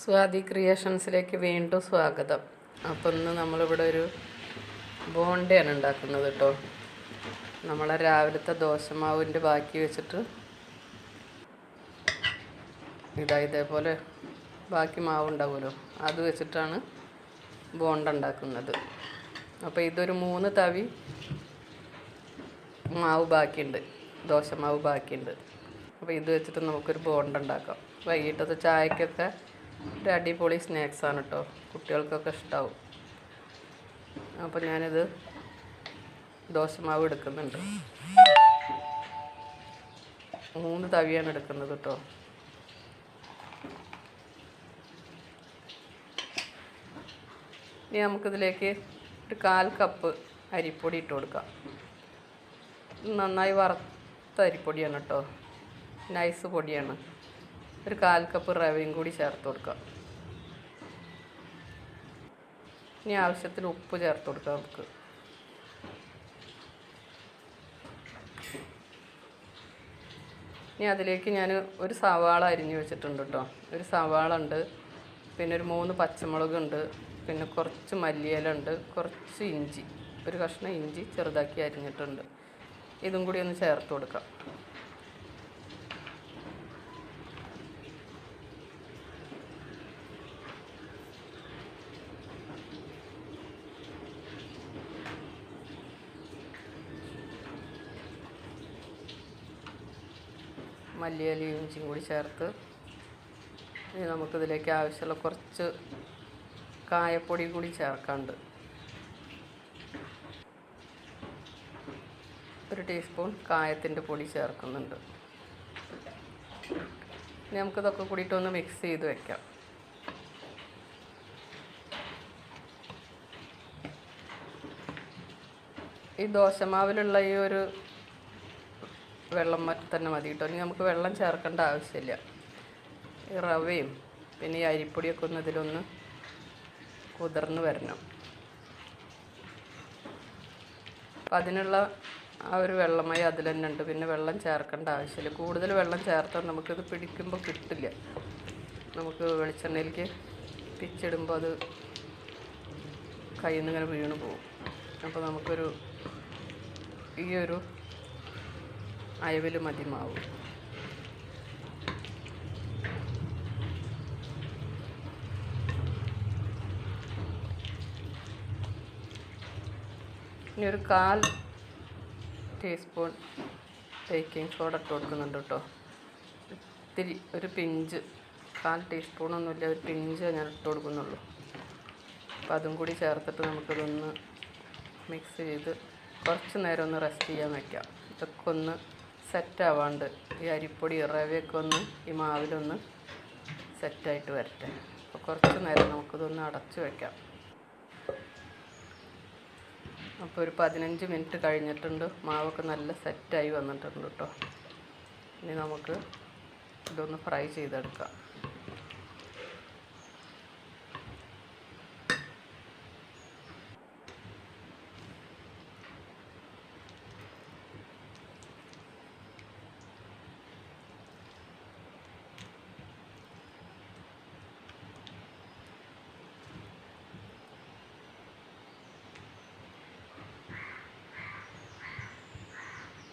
സ്വാതി ക്രിയേഷൻസിലേക്ക് വീണ്ടും സ്വാഗതം. അപ്പം ഇന്ന് നമ്മളിവിടെ ഒരു ബോണ്ടയാണ് ഉണ്ടാക്കുന്നത് കേട്ടോ നമ്മളെ രാവിലത്തെ ദോശമാവിന്റെ ബാക്കി വെച്ചിട്ട് ഇതാ ഇതേപോലെ ബാക്കി മാവ് ഉണ്ടാവുമല്ലോ അത് വെച്ചിട്ടാണ് ബോണ്ട ഉണ്ടാക്കുന്നത്. അപ്പോൾ ഇതൊരു മൂന്ന് തവി മാവ് ബാക്കിയുണ്ട് ദോശമാവ് ബാക്കിയുണ്ട്. അപ്പോൾ ഇത് വെച്ചിട്ട് നമുക്കൊരു ബോണ്ട ഉണ്ടാക്കാം. വൈകിട്ടത്തെ ചായക്കൊക്കെ ഒരു അടിപൊളി സ്നാക്സാണ് കേട്ടോ കുട്ടികൾക്കൊക്കെ ഇഷ്ടമാവും അപ്പോൾ ഞാനിത് ദോശമാവ് എടുക്കുന്നുണ്ട്. മൂന്ന് തവിയാണ് എടുക്കുന്നത് കേട്ടോ ഇനി നമുക്കിതിലേക്ക് ഒരു കാൽ കപ്പ് അരിപ്പൊടി ഇട്ട് കൊടുക്കാം. നന്നായി വറുത്ത അരിപ്പൊടിയാണ് കേട്ടോ നൈസ് പൊടിയാണ്. ഒരു കാൽ കപ്പ് റവയും കൂടി ചേർത്ത് കൊടുക്കുക. ഇനി ആവശ്യത്തിന് ഉപ്പ് ചേർത്ത് കൊടുക്കാം നമുക്ക്. ഇനി അതിലേക്ക് ഞാൻ ഒരു സവാള അരിഞ്ഞ് വെച്ചിട്ടുണ്ട് കേട്ടോ. ഒരു സവാള ഉണ്ട് പിന്നെ ഒരു മൂന്ന് പച്ചമുളക് ഉണ്ട് പിന്നെ കുറച്ച് മല്ലിയില ഉണ്ട് കുറച്ച് ഇഞ്ചി. ഒരു കഷ്ണം ഇഞ്ചി ചെറുതാക്കി അരിഞ്ഞിട്ടുണ്ട്. ഇതും കൂടി ഒന്ന് ചേർത്ത് കൊടുക്കാം. മല്ലിയിലയും ഇഞ്ചിയും കൂടി ചേർത്ത് ഇനി നമുക്കിതിലേക്ക് ആവശ്യമുള്ള കുറച്ച് കായപ്പൊടി കൂടി ചേർക്കാണ്ട് ഒരു ടീസ്പൂൺ കായത്തിന്റെ പൊടി ചേർക്കുന്നുണ്ട്. ഇനി നമുക്കിതൊക്കെ കൂടിയിട്ടൊന്ന് മിക്സ് ചെയ്ത് വെക്കാം. ഈ ദോശമാവിലുള്ള ഈ ഒരു വെള്ളം മ- തന്നെ മതി കേട്ടോ. ഇനി നമുക്ക് വെള്ളം ചേർക്കേണ്ട ആവശ്യമില്ല. ഈ റവയും പിന്നെ ഈ അരിപ്പൊടിയൊക്കെ ഒന്ന് ഇതിലൊന്ന് കുതിർന്ന് വരണം. അപ്പം അതിനുള്ള ആ ഒരു വെള്ളമായി അതിൽ തന്നെ ഉണ്ട്. പിന്നെ വെള്ളം ചേർക്കേണ്ട ആവശ്യമില്ല. കൂടുതൽ വെള്ളം ചേർത്താൽ നമുക്കിത് പിടിക്കുമ്പോൾ കിട്ടില്ല. നമുക്ക് വെളിച്ചെണ്ണയിലേക്ക് പിച്ചിടുമ്പോൾ അത് കയ്യിൽ നിന്ന് ഇങ്ങനെ വീണ് പോകും. അപ്പോൾ നമുക്കൊരു ഈ ഒരു അയവിൽ മതിമാവും. മാവ് ഇനി ഒരു കാൽ ടീസ്പൂൺ ബേക്കിംഗ് സോഡ ഇട്ട് കൊടുക്കുന്നുണ്ട് കേട്ടോ. ഇത്തിരി ഒരു പിഞ്ച് കാൽ ടീസ്പൂണൊന്നുമില്ല ഒരു പിഞ്ച് ഞാൻ ഇട്ട് കൊടുക്കുന്നുള്ളൂ. അപ്പം അതും കൂടി ചേർത്തിട്ട് നമുക്കിതൊന്ന് മിക്സ് ചെയ്ത് കുറച്ച് നേരം ഒന്ന് റെസ്റ്റ് ചെയ്യാൻ വയ്ക്കാം ഇതൊക്കെ ഒന്ന് സെറ്റ് ആവാണ്ട് ഈ അരിപ്പൊടി റവയൊക്കെ ഒന്ന് ഈ മാവിലൊന്ന് സെറ്റായിട്ട് വരട്ടെ. അപ്പോൾ കുറച്ച് നേരം നമുക്കിതൊന്ന് അടച്ചു വയ്ക്കാം അപ്പോൾ ഒരു പതിനഞ്ച് മിനിറ്റ് കഴിഞ്ഞിട്ടുണ്ട്. മാവൊക്കെ നല്ല സെറ്റായി വന്നിട്ടുണ്ട് കേട്ടോ ഇനി നമുക്ക് ഇതൊന്ന് ഫ്രൈ ചെയ്തെടുക്കാം.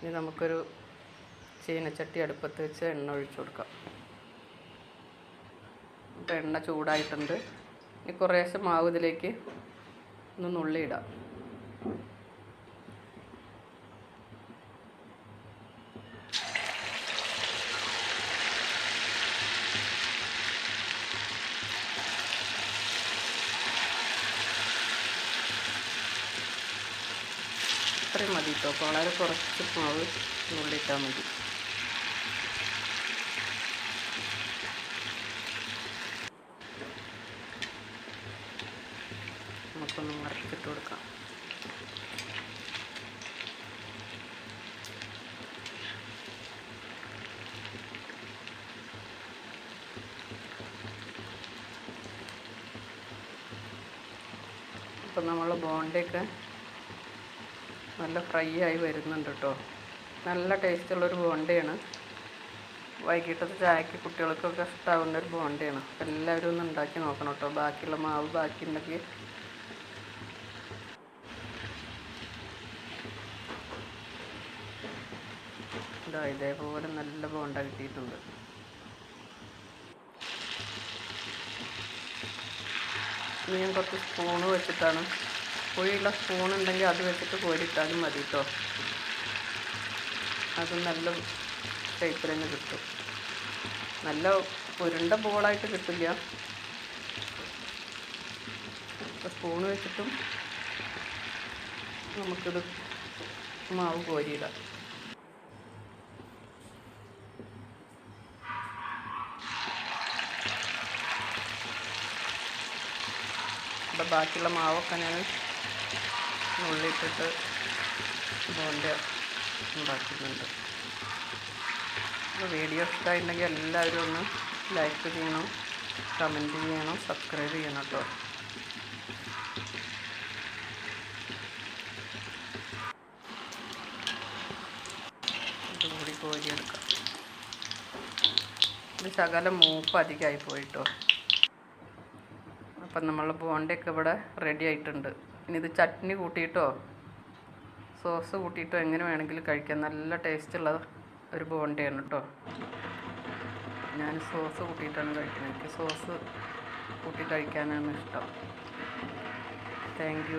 ഇനി നമുക്കൊരു ചീനച്ചട്ടി അടുപ്പത്ത് വെച്ച് എണ്ണ ഒഴിച്ചു കൊടുക്കാം. അപ്പോൾ എണ്ണ ചൂടായിട്ടുണ്ട്. ഇനി കുറേശ്ശെ മാവ് ഇതിലേക്ക് ഒന്ന് നുള്ളിയിടാം ഇത്രയും മതി കേട്ടോ വളരെ കുറച്ച് മാവ് ഉള്ളിട്ടാൽ മതി. നമുക്കൊന്ന് മറക്കിട്ട് കൊടുക്കാം. അപ്പം നമ്മൾ ബോണ്ടയൊക്കെ നല്ല ഫ്രൈ ആയി വരുന്നുണ്ട് കേട്ടോ നല്ല ടേസ്റ്റുള്ളൊരു ബോണ്ടയാണ്. വൈകിട്ടത്തെ ചായക്ക് കുട്ടികൾക്കൊക്കെ ഇഷ്ടാവുന്ന ഒരു ബോണ്ടയാണ്. എല്ലാവരും ഒന്ന് ഉണ്ടാക്കി നോക്കണം കേട്ടോ ബാക്കിയുള്ള മാവ് ബാക്കി ഉണ്ടെങ്കിൽ. ഇതാ ഇതേപോലെ നല്ല ബോണ്ട കിട്ടിയിട്ടുണ്ട്. ഞാൻ കുറച്ച് സ്പൂണ് വെച്ചിട്ടാണ് കുഴിയുള്ള സ്പൂൺ ഉണ്ടെങ്കിൽ അത് വെച്ചിട്ട് കോരിയിട്ടാലും മതി കേട്ടോ അത് നല്ല ഷേപ്പിൽ തന്നെ കിട്ടും. നല്ല ഉരുണ്ട ബോളായിട്ട് കിട്ടില്ല. സ്പൂൺ വെച്ചിട്ടും നമുക്കിത് മാവ് കോരിയിടാം. ഇവിടെ ബാക്കിയുള്ള മാവൊക്കെ ഞാൻ ഉള്ളിട്ടിട്ട് ബോണ്ട ഉണ്ടാക്കുന്നുണ്ട്. വീഡിയോ ഇഷ്ടമായിട്ടുണ്ടെങ്കിൽ എല്ലാവരും ഒന്ന് ലൈക്ക് ചെയ്യണം കമന്റ് ചെയ്യണം സബ്സ്ക്രൈബ് ചെയ്യണം കേട്ടോ ഇതുകൂടി കോരി കോരിയെടുക്കാം. ഇത് ശകലം മൂപ്പ് അധികമായി പോയിട്ടോ. അപ്പം നമ്മൾ ബോണ്ടയൊക്കെ ഇവിടെ റെഡി ആയിട്ടുണ്ട്. ഇനി ഇത് ചട്നി കൂട്ടിയിട്ടോ സോസ് കൂട്ടിയിട്ടോ എങ്ങനെ വേണമെങ്കിലും കഴിക്കാം. നല്ല ടേസ്റ്റുള്ള ഒരു ബോണ്ടയാണ് കേട്ടോ ഞാൻ സോസ് കൂട്ടിയിട്ടാണ് കഴിക്കുന്നത്. എനിക്ക് സോസ് കൂട്ടി കഴിക്കാനാണ് ഇഷ്ടം. താങ്ക്